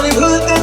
আমি ভুলতে